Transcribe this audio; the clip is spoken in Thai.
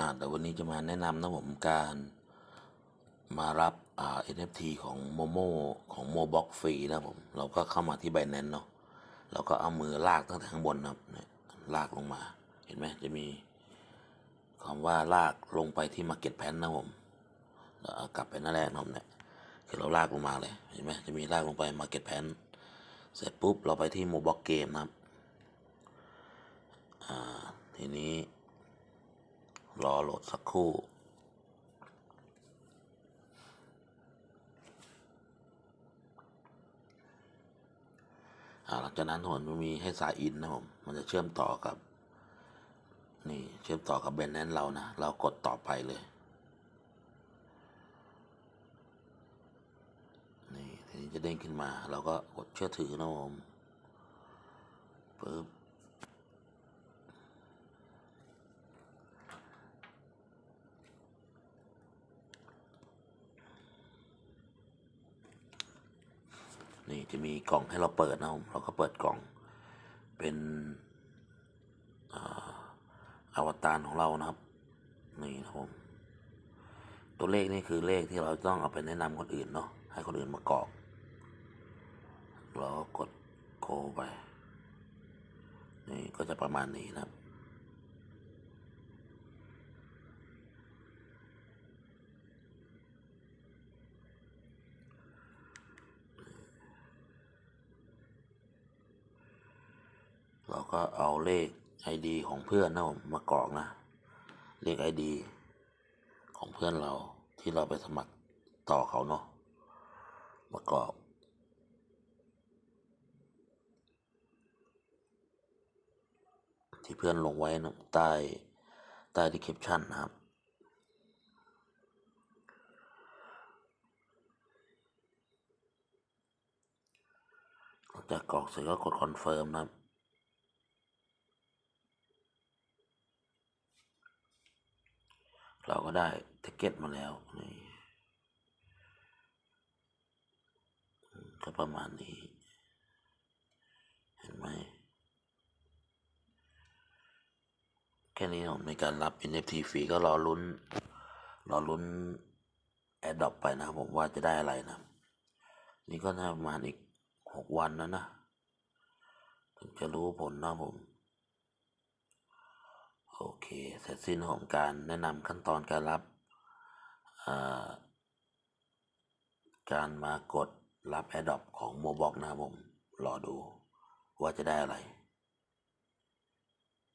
อ่าแต่วันนี้จะมาแนะนำนะผมการมารับอ่า NFT ของ Momo ของ Mobox ฟรีนะผม เราก็เข้ามาที่ Binance เนาะเราก็เอามือลากตั้งแต่ข้างบนนะครับเนี่ยลากลงมา เห็นไหมจะมีคำว่าลากลงไปที่ Market p a n นะผมแล้วกลับไปหน้าแรกนะครับเนี่ยคือเราลากลงมาเลยเห็นไหมจะมีลากลงไป Market p a n เสร็จปุ๊บเราไปที่ Mobox Game นะครับ อ่า ทีนี้ อโหลดสักครู่ หลังจากนั้นผมมันมีให้สายอินนะผม มันจะเชื่อมต่อกับ นี่เชื่อมต่อกับแบรนด์นั้นเรานะ เรากดต่อไปเลย นี่ทีนี้จะเด้งขึ้นมา เราก็กดเชื่อถือนะผมปึ๊บ นี่จะมีกล่องให้เราเปิดนะผมเราก็เปิดกล่อง เป็นอาวตารของเรานะครับ นี่นะผมตัวเลขนี่คือเลขที่เราต้องเอาไปแนะนำคนอื่นเนาะให้คนอื่นมากรอกเราก็กดโคไปนี่ก็จะประมาณนี้นะครับ เราก็เอาเลข ID ของเพื่อนนะผมมากรอกนะ เลข ID ของเพื่อนเราที่เราไปสมัครต่อเขาเนาะมากรอกที่เพื่อนลงไว้นะใต้ใต้ description นะครับหลังจากกรอกเสร็จก็กดคอนเฟิร์มนะครับ เราก็ได้แท็กเก็ตมาแล้วนี่ก็ประมาณนี้ เห็นไหมแค่นี้ผมในการรับ NFT ฟรีก็รอลุ้น รอลุ้นแอดดอปไปนะครับผมว่าจะได้อะไรนะ นี่ก็น่าประมาณอีกหกวันแล้วนะ ถึงจะรู้ผลนะผม โอเค เสร็จสิ้นของการแนะนำขั้นตอนการรับ การมากดรับ a อ d ด o p ของโมบอกนะครับผม รอดูว่าจะได้อะไร